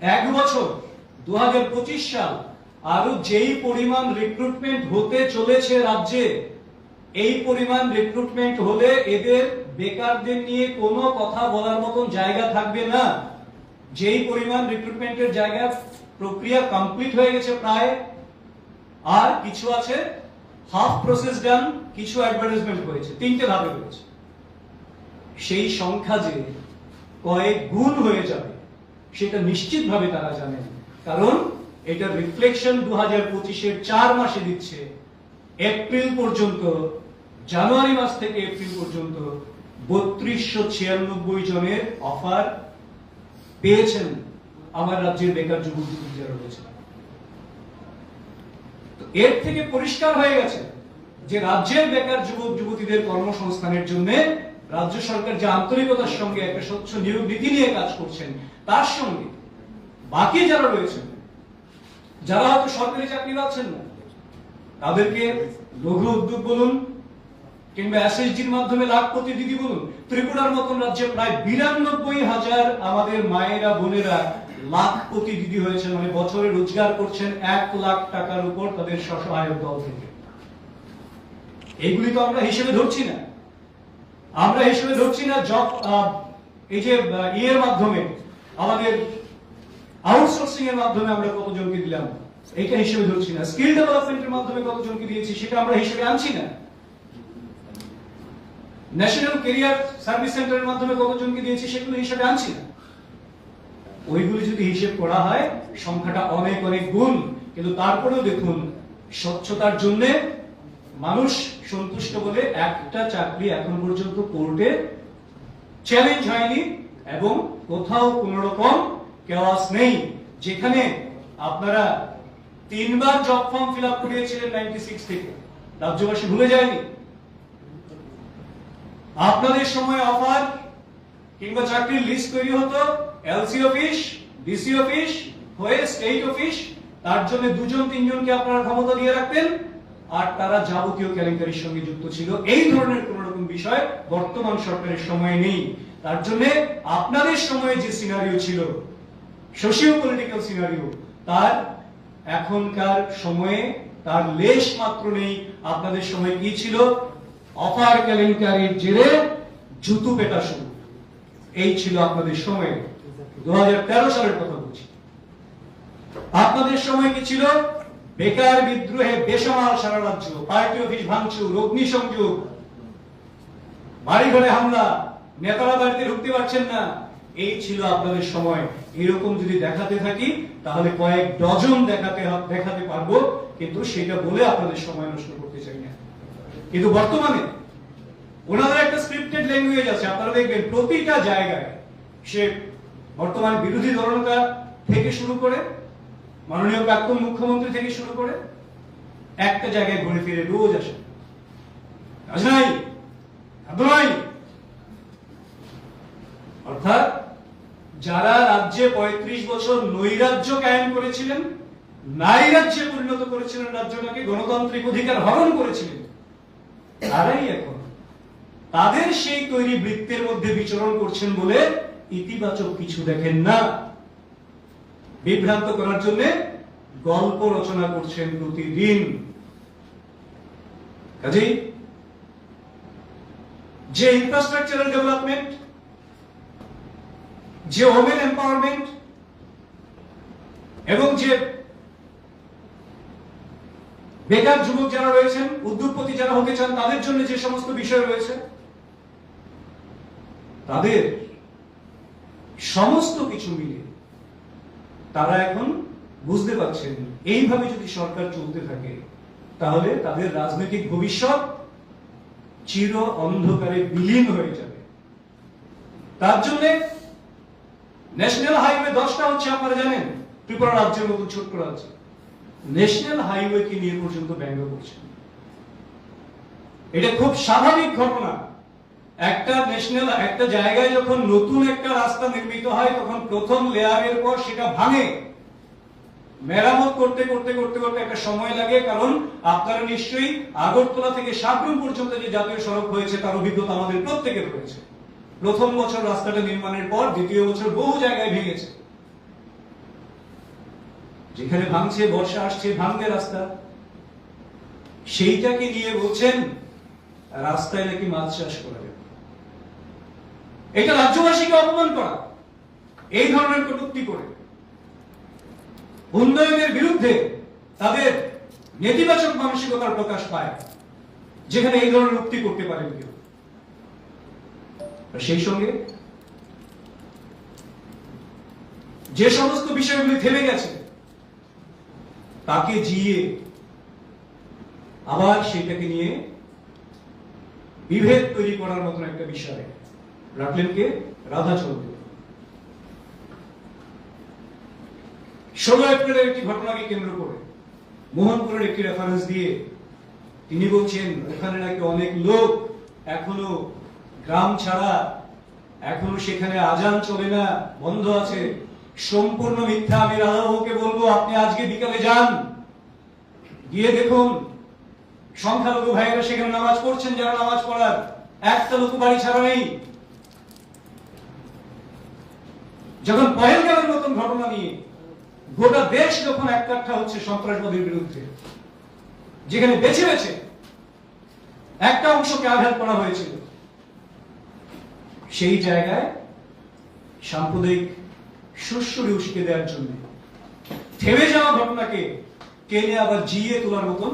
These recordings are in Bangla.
এক বছর দু হাজার পঁচিশ সাল আরও যেই পরিমাণ রিক্রুটমেন্ট হতে চলেছে রাজ্যে, এই পরিমাণ রিক্রুটমেন্ট হলে এদের বেকারদের নিয়ে কোনো কথা বলার মতন জায়গা থাকবে না। যেই পরিমাণ রিক্রুটমেন্টের জায়গা প্রক্রিয়া কমপ্লিট হয়ে গেছে প্রায়, আর কিছু আছে হাফ প্রসেস ডান কিছু অ্যাডভার্টাইজমেন্ট হয়েছে, তিনটে ধাপে হয়েছে। সেই সংখ্যা যে কয়েক গুণ হয়ে যাবে সেটা নিশ্চিতভাবে তারা জানেন। কারণ এটা রিফ্লেকশন দু হাজার পঁচিশের চার মাসে দিচ্ছে। এপ্রিল পর্যন্ত, জানুয়ারি মাস থেকে এপ্রিল পর্যন্ত বত্রিশশো ছিয়ানব্বই জনের অফার পেয়েছেন আমার রাজ্যের বেকার যুবক যারা রয়েছে এর থেকে পরিষ্কার হয়ে গেছে যে রাজ্যের বেকার যুবক যুবতীদের কর্মসংস্থানের জন্য রাজ্য সরকার যে আন্তরিকতার সঙ্গে একটা স্বচ্ছ নিয়োগ নীতি নিয়ে কাজ করছেন, তার সঙ্গে বাকি যারা রয়েছেন, যারা হয়তো সরকারি চাকরি পাচ্ছেন না, তাদেরকে লঘু উদ্যোগ বলুন কিংবা এসএসজির মাধ্যমে লাখপতি দিদি বলুন, ত্রিপুরার মতন রাজ্যে প্রায় বিরানব্বই হাজার আমাদের মায়েরা, বোনেরা লাখপতি দিদি হয়েছে মানে বছরে রোজগার করছেন এক লাখ টাকার উপর তাদের স্বসহায়ক দল থেকে। এইগুলি তো আমরা হিসেবে ধরছি না। আমরা হিসেবে ধরছি না জব এই যে ইয়ের মাধ্যমে, আমাদের আউটসোর্সিং এর মাধ্যমে আমরা কতজনকে দিলাম, এইটা হিসেবে ধরছি না। স্কিল ডেভেলপমেন্টের মাধ্যমে কতজনকে দিয়েছি, সেটা আমরা হিসেবে আনছি না। ন্যাশনাল কেরিয়ার সার্ভিস সেন্টারের মাধ্যমে কতজনকে দিয়েছি, সেগুলো হিসেবে আনছি না। ওইগুলি যদি হিসেব করা হয়, সংখ্যাটা অনেক অনেক গুণ। কিন্তু তারপরেও দেখুন, স্বচ্ছতার জন্য মানুষ সন্তুষ্ট বলে একটা চাকরি এখন পর্যন্ত কোর্টে চ্যালেঞ্জ হয়নি এবং কোথাও কোন রকম কেওয়াস নেই। যেখানে আপনারা তিনবার জব ফর্ম ফিল আপ করিয়েছিলেন নাইনটি সিক্স থেকে। রাজ্যবাসী ভুলে যায়নি। আপনাদের সময় অফার কিংবা চাকরির লিস্ট তৈরি হতো এলসি অফিস ডিসি অফিস হয়ে স্টেট অফিস তার জন্য দুজন, তিনজনকে আপনারা ক্ষমতা দিয়ে রাখতেন। আর তারা যাবতীয় কেলেঙ্কারির সঙ্গে যুক্ত ছিল। এই ধরনের কোন রকম বিষয় বর্তমান সরকারের সময় নেই। তার জন্য আপনাদের সময়ে যে সিনারিও ছিল সোশিও পলিটিক্যাল সিনারিও তার এখনকার সময়ে তার লেশ মাত্র নেই। আপনাদের সময় কি ছিল? অফার কেলেঙ্কারির জেরে জুতু পেটা শুরু। এই ছিল আপনাদের সময়। দু হাজার তেরো সালের কথা বলছি। আপনাদের সময় কি ছিল? বেকার বিদ্রোহে বেসামাল সারা রাজ্য, পার্টি অফিস ভাঙচুর অগ্নিসংযোগ বাড়ি ঘরে হামলা, নেতারা বাড়িতে ঢুকতে পারছেন না। এই ছিল আপনাদের সময়। এরকম যদি দেখাতে থাকি, তাহলে কয়েক ডজন দেখাতে দেখাতে পারব, কিন্তু সেটা বলে আপনাদের সময় নষ্ট করতে চাই না। কিন্তু বর্তমানে ওনাদের একটা স্ক্রিপ্টেড ল্যাঙ্গুয়েজ আছে, আপনারা দেখবেন, প্রতিটা জায়গায় সে বর্তমানে বিরোধী দলনেতা থেকে শুরু করে মাননীয় প্রাক্তন মুখ্যমন্ত্রী থেকে শুরু করে একটা জায়গায় ঘুরে ফিরে রোজ আসে। অর্থাৎ যারা রাজ্যে পঁয়ত্রিশ বছর নৈরাজ্য কায়েম করেছিলেন নারী রাজ্যে পরিণত করেছিলেন রাজ্যটাকে, গণতান্ত্রিক অধিকার হরণ করেছিলেন, তারাই এখন তাদের সেই তৈরি বৃত্তের মধ্যে বিচরণ করছেন বলে ইতিবাচক কিছু দেখেন না। বিভ্রান্ত করার জন্য গল্প রচনা করছেন প্রতিদিন। কাজেই যে ইনফ্রাস্ট্রাকচারাল ডেভেলপমেন্ট যে ওমেন এম্পাওয়ারমেন্ট এবং যে বেকার যুবক যারা রয়েছেন, উদ্যোগপতি যারা হতে চান, তাদের জন্য যে সমস্ত বিষয় রয়েছে, তাদের সমস্ত কিছু মিলে তারা এখন বুঝতে পারছেন, এইভাবে যদি সরকার চলতে থাকে, তাহলে তাদের রাজনৈতিক ভবিষ্যৎ চির অন্ধকারে বিলীন হয়ে যাবে। তার জন্য ন্যাশনাল হাইওয়ে দশটা হচ্ছে আপনারা জানেন, ত্রিপুরা রাজ্যের মতো ছোট্ট রাজ্য। ন্যাশনাল হাইওয়ে কে নিয়ে পর্যন্ত ব্যঙ্গ করছেন। এটা খুব স্বাভাবিক ঘটনা। একটা ন্যাশনাল একটা জায়গায় যখন নতুন একটা রাস্তা নির্মিত হয়, তখন প্রথম লেয়ারের পর সেটা ভাঙে। মেরামত করতে করতে করতে করতে একটা সময় লাগে, কারণ আপনারা নিশ্চয়ই আগরতলা থেকে সাবরুম পর্যন্ত যে জাতীয় সড়ক হয়েছে, তার অভিজ্ঞতা আমাদের প্রত্যেকের রয়েছে প্রথম বছর রাস্তাটা নির্মাণের পর দ্বিতীয় বছর বহু জায়গায় ভেঙেছে। যেখানে ভাঙছে, বর্ষা আসছে, ভাঙবে রাস্তা। সেইটাকে নিয়ে বলছেন, রাস্তায় নাকি মাছ চাষ করা এটা রাজ্যবাসীকে অপমান করা। এই ধরনের কটূক্তি করে। উন্নয়নের বিরুদ্ধে তাদের নেতিবাচক মানসিকতার প্রকাশ পায়, যেখানে এই ধরনের উক্তি করতে পারেন কেউ। সেই সঙ্গে যে সমস্ত বিষয়গুলি থেমে গেছে, তাকে জিয়ে আবার সেটাকে নিয়ে বিভেদ তৈরি করার মতন একটা বিষয়। রাখলেন কে? রাধা চৌধুরী ষোলো একটি ঘটনাকে কেন্দ্র করে মোহনপুরের একটি রেফারেন্স দিয়ে তিনি বলছেন, ওখানে নাকি অনেক লোক এখনও গ্রাম ছাড়া, এখনও সেখানে আজান চলে না, বন্ধ আছে। সম্পূর্ণ মিথ্যা, আমি রাধাবাবুকে বলব, আপনি আজকে বিকালে যান। গিয়ে দেখুন, সংখ্যালঘু ভাইয়েরা সেখানে নামাজ পড়ছেন, যারা নামাজ পড়ার, একটা লোক বাড়ি ছাড়া নেই। যখন পহেলগামের মতন ঘটনা নিয়ে গোটা দেশ যখন একটা হচ্ছে সন্ত্রাসবাদীর বিরুদ্ধে, যেখানে বেছে বেছে একটা অংশকে আঘাত করা হয়েছিল, সেই জায়গায় সাম্প্রদায়িক সুশ্বরে উস্কে দেওয়ার জন্য থেমে যাওয়া ঘটনাকে টেনে আবার জিয়ে তোলার মতন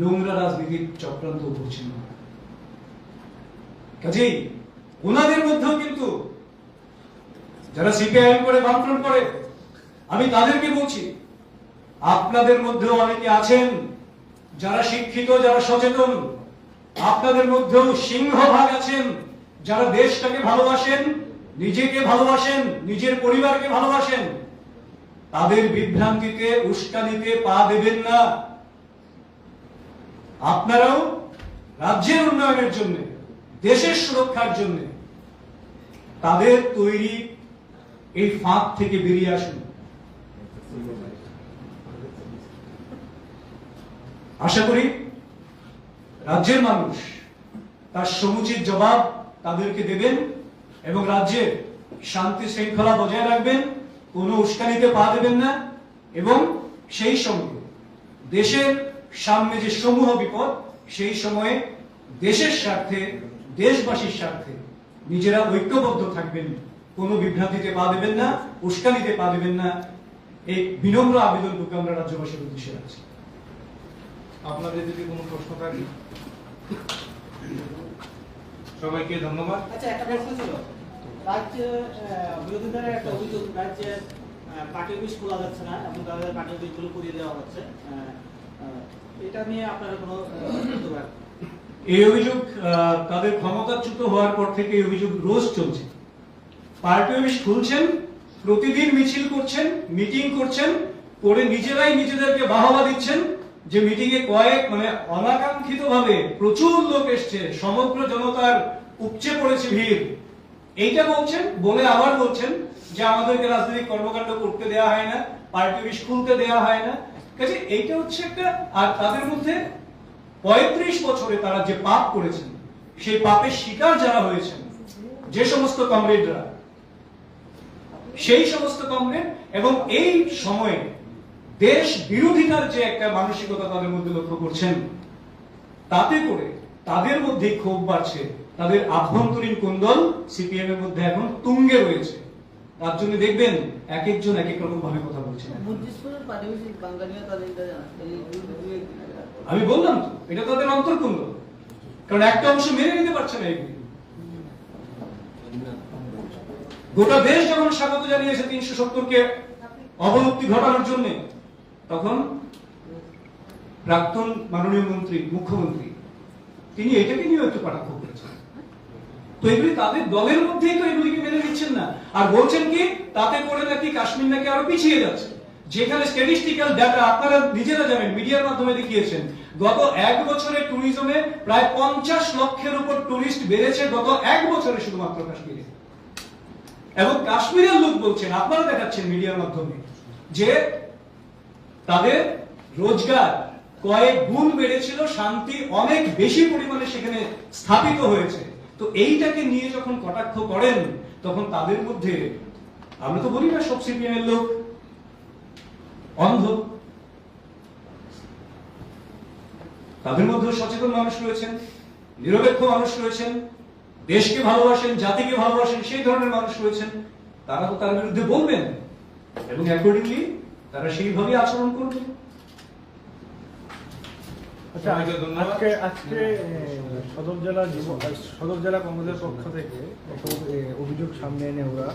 নোংরা রাজনীতির চক্রান্ত করছেন কাজেই ওনাদের মধ্যেও কিন্তু যারা সিপিআইএম করে, বামফ্রন্ট করে, আমি তাদেরকে বলছি, আপনাদের মধ্যেও অনেকে আছেন যারা শিক্ষিত, যারা সচেতন। আপনাদের মধ্যেও সিংহভাগ আছেন যারা দেশটাকে ভালোবাসেন, নিজেকে ভালোবাসেন, নিজের পরিবারকে ভালোবাসেন। তাদের বিভ্রান্তিতে, উস্কানিতে পা দেবেন না। আপনারাও রাজ্যের উন্নয়নের জন্য, দেশের সুরক্ষার জন্য, তাদের তৈরি এই ফাঁক থেকে বেরিয়ে আসুন। আশা করি রাজ্যের মানুষ তার সমুচিত জবাব তাদেরকে দেবেন এবং রাজ্যের শান্তি শৃঙ্খলা বজায় রাখবেন, কোনো উস্কানিতে পা দেবেন না এবং সেই সঙ্গে দেশের সামনে যে সমূহ বিপদ, সেই সময়ে দেশের স্বার্থে, দেশবাসীর স্বার্থে নিজেরা ঐক্যবদ্ধ থাকবেন। কোনো বিভ্রান্তিতে পা দেবেন না উস্কানিতে পা দেবেন না। এই বিনম্র আবেদনটুকু আমরা রাজ্যবাসীর উদ্দেশ্যে রাখছি। আপনাদের যদি কোনো প্রশ্ন থাকে? সবাইকে ধন্যবাদ। আচ্ছা একটা প্রশ্ন ছিল। রাজ্যে বিরোধী দলের একটা অভিযোগ রাজ্যে পার্টি অফিস খোলা যাচ্ছে না এবং তাদের পার্টি অফিসগুলো করিয়ে দেওয়া হচ্ছে। এটা নিয়ে আপনারা কোনো? এই অভিযোগ আহ, তাদের ক্ষমতাচ্যুত হওয়ার পর থেকে এই অভিযোগ রোজ চলছে। পার্টি খুলছেন, প্রতিদিন মিছিল করছেন, মিটিং করছেন, করে নিজেরাই নিজেদেরকে বাহবা দিচ্ছেন যে মিটিং এ কয়েক মানে অনাকাঙ্ক্ষিত ভাবে প্রচুর লোক এসছে, সমগ্র জনতার উপচে পড়েছে ভিড়। এইটা বলছেন বলে আবার বলছেন যে আমাদেরকে রাজনৈতিক কর্মকাণ্ড করতে দেওয়া হয় না, পার্টি অফিস খুলতে দেওয়া হয় না। কাজে এইটা হচ্ছে একটা, আর তাদের মধ্যে পঁয়ত্রিশ বছরে তারা যে পাপ করেছেন, সেই পাপের শিকার যারা হয়েছেন, যে সমস্ত কমরেডরা সেই সমস্ত কমরেড এবং এই সময়ে দেশ বিরোধিতার যে একটা মানসিকতা তাদের মধ্যে লক্ষ্য করছেন তাতে করে তাদের মধ্যে ক্ষোভ বাড়ছে। তাদের আভ্যন্তরীণ কুন্দল সিপিএম এর মধ্যে এখন তুঙ্গে রয়েছে। তার জন্য দেখবেন এক একজন এক এক রকম ভাবে কথা বলছেন। আমি বললাম তো এটা তাদের অন্তর্কুন্দ কারণ একটা অংশ মেনে নিতে পারছে না এগুলি। গোটা দেশ যখন স্বাগত জানিয়েছে তিনশো সত্তরকে অবলুপ্তি ঘটানোর জন্য, তখন প্রাক্তন মাননীয় মন্ত্রী, মুখ্যমন্ত্রী, তিনি এটাকে নিয়ে একটু পাঠাক্ষ করেছেন। তো এগুলি তাদের দলের মধ্যেই তো এগুলিকে মেনে নিচ্ছেন না। আর বলছেন কি, তাতে করে নাকি কাশ্মীর নাকি আরও পিছিয়ে যাচ্ছে। যেখানে স্ট্যাটিস্টিক্যাল ডাটা আপনারা নিজেরা জানেন, মিডিয়ার মাধ্যমে দেখিয়েছেন, গত এক বছরে ট্যুরিজমে প্রায় পঞ্চাশ লক্ষের উপর টুরিস্ট বেড়েছে গত এক বছরে শুধুমাত্র কাশ্মীরে। এবং কাশ্মীরের লোক বলছেন, আপনারা দেখাচ্ছেন মিডিয়ার মাধ্যমে, যে তাদের রোজগার কয়েক গুণ বেড়েছিল, শান্তি অনেক বেশি পরিমাণে সেখানে স্থাপিত হয়েছে। তো এইটাকে নিয়ে যখন কটাক্ষ করেন, তখন তাদের মধ্যে আমরা তো বলি না সব সিপিএম এর লোক, অন্ধ। তাদের মধ্যে সচেতন মানুষ রয়েছেন, নিরপেক্ষ মানুষ রয়েছেন দেশকে ভালোবাসেন জাতিকে ভালোবাসেন সেই ধরনের মানুষ রয়েছেন। তারা তো তার বিরুদ্ধে বলবেন। এবং অ্যাকর্ডিংলি তারা সেইভাবেই আচরণ করবে। আচ্ছা আজকে আজকে সদর জেলা সদর জেলা কংগ্রেসের পক্ষ থেকে অভিযোগ সামনে এনে ওরা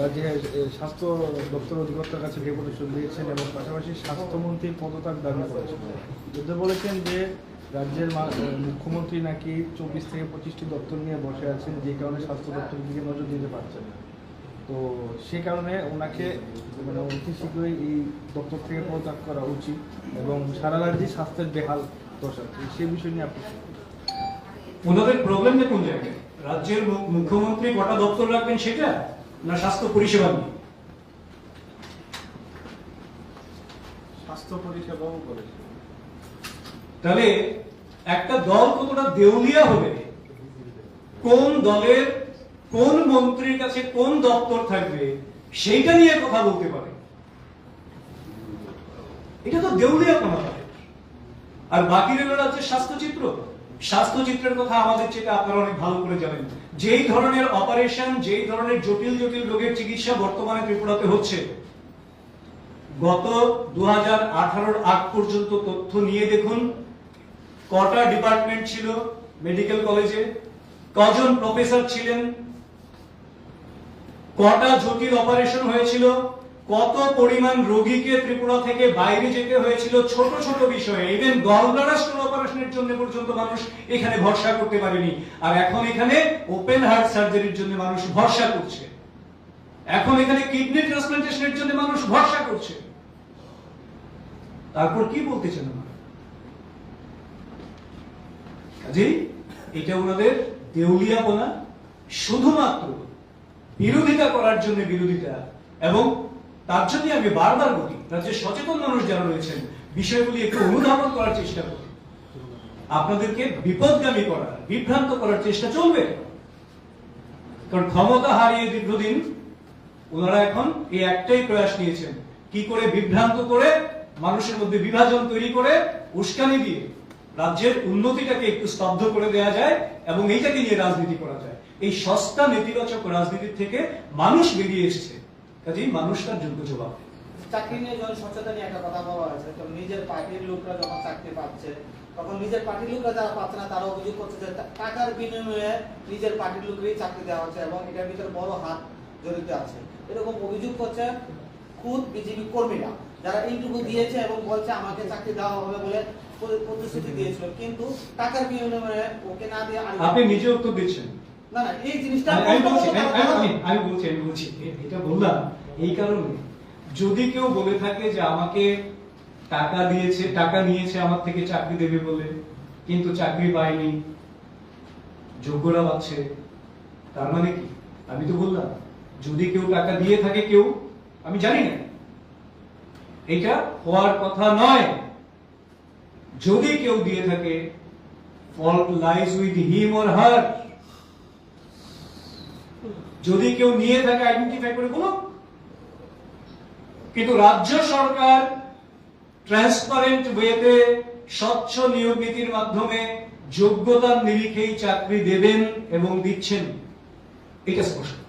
রাজ্যের স্বাস্থ্য দপ্তর অধিকর্তার কাছে ডেপুটেশন দিয়েছেন এবং পাশাপাশি স্বাস্থ্যমন্ত্রীর পদত্যাগ দাবি করেছেন। যদি বলেছেন যে রাজ্যের মা- মুখ্যমন্ত্রী নাকি চব্বিশ থেকে পঁচিশটি দপ্তর নিয়ে বসে আছেন যে কারণে স্বাস্থ্য দপ্তরের দিকে নজর দিতে পারছেন না। তো সে কারণে ওনাকে মানে অতি শীঘ্রই এই দপ্তর থেকে পদত্যাগ করা উচিত এবং সারা রাজ্যে স্বাস্থ্যের বেহাল দশা। সেই বিষয় নিয়ে আপনি? ওনাদের প্রবলেমটা কোন জায়গায়? রাজ্যের মুখ্যমন্ত্রী কটা দপ্তর রাখবেন সেটা না স্বাস্থ্য পরিষেবা নিয়ে? স্বাস্থ্য পরিষেবাও করেছে তাহলে একটা দল কতটা দেউলিয়া হবে? কোন দলের, কোন মন্ত্রীর কাছে কোন দপ্তর থাকবে, সেইটা নিয়ে কথা বলতে পারে। এটা তো দেউলিয়া কোনো আর বাকি রইল রাজ্যের স্বাস্থ্যচিত্র। স্বাস্থ্যচিত্রের কথা আমাদের চেয়ে আপনারা অনেক ভালো করে জানেন। যেই ধরনের অপারেশন, যেই ধরনের জটিল জটিল রোগের চিকিৎসা বর্তমানে ত্রিপুরাতে হচ্ছে, গত দু হাজার আগ পর্যন্ত তথ্য নিয়ে দেখুন। কটা ডিপার্টমেন্ট ছিল মেডিকেল কলেজে? কজন প্রফেসর ছিলেন? কটা জটিল অপারেশন হয়েছিল? কত পরিমাণ রোগীকে ত্রিপুরা থেকে বাইরে যেতে হয়েছিল? ছোট ছোট বিষয়ে। ইভেন গলব্লাডার স্টোন অপারেশনের জন্য পর্যন্ত মানুষ এখানে ভরসা করতে পারেনি। আর এখন এখানে ওপেন হার্ট সার্জারির জন্য মানুষ ভরসা করছে। এখন এখানে কিডনি ট্রান্সপ্লান্টেশনের জন্য মানুষ ভরসা করছে। তারপর কি বলতে চান আপনারা? কাজেই এটা ওনাদের দেউলিয়াপনা শুধুমাত্র বিরোধিতা করার জন্য বিরোধিতা এবং তার জন্য আমি বারবার বলি সচেতন মানুষ যারা রয়েছেন, বিষয়গুলি একটু অনুধাবন করার চেষ্টা করি আপনাদেরকে বিপদগামী করার, বিভ্রান্ত করার চেষ্টা চলবে। কারণ ক্ষমতা হারিয়ে দীর্ঘদিন ওনারা এখন এই একটাই প্রয়াস নিয়েছেন, কি করে বিভ্রান্ত করে, মানুষের মধ্যে বিভাজন তৈরি করে, উস্কানি দিয়ে রাজ্যের উন্নতিটাকে একটু স্তব্ধ করে দেওয়া যায় এবং এইটাকে নিয়ে রাজনীতি করা যায়। এই সস্তা নেতিবাচক রাজনীতির থেকে মানুষ বেরিয়ে এসেছে। কাজেই মানুষ তার যোগ্য জবাব চাকরি নিয়ে যখন স্বচ্ছতা নিয়ে একটা কথা বলা হয়েছে, তো নিজের পার্টির লোকরা যখন চাকরি পাচ্ছে, তখন নিজের পার্টির লোকরা যারা পাচ্ছে না তারা অভিযোগ করছে যে টাকার বিনিময়ে নিজের পার্টির লোকেরই চাকরি দেওয়া হচ্ছে এবং এটার ভিতরে বড় হাত জড়িত আছে। এরকম অভিযোগ করছে খুদ বিজেপি কর্মীরা, যারা ইন্টারভিউ দিয়েছে এবং বলছে আমাকে চাকরি দেওয়া হবে বলে প্রতিশ্রুতি দিয়েছিল কিন্তু টাকার বিনিময়ে ওকে না দিয়ে আপনি নিজে উত্তর দিচ্ছেন। না না এই জিনিসটা আমি বলছি আমি- বলছি আমি বলছি এটা বললাম এই কারণে। যদি কেউ বলে থাকে যে আমাকে টাকা দিয়েছে টাকা নিয়েছে আমার থেকে চাকরি দেবে বলে কিন্তু চাকরি পায়নি যোগ্যরা পাচ্ছে তার মানে কি? আমি তো বললাম যদি কেউ টাকা দিয়ে থাকে কেউ আমি জানি না। এটা হওয়ার কথা নয়। যদি কেউ দিয়ে থাকে fault lies with him or her যদি কেউ নিয়ে থাকে আইডেন্টিফাই করে বলো। কিন্তু রাজ্য সরকার ট্রান্সপারেন্ট ওয়েতে স্বচ্ছ নিয়োগ নীতির মাধ্যমে যোগ্যতার নিরিখেই চাকরি দেবেন এবং দিচ্ছেন। এটা স্পষ্ট।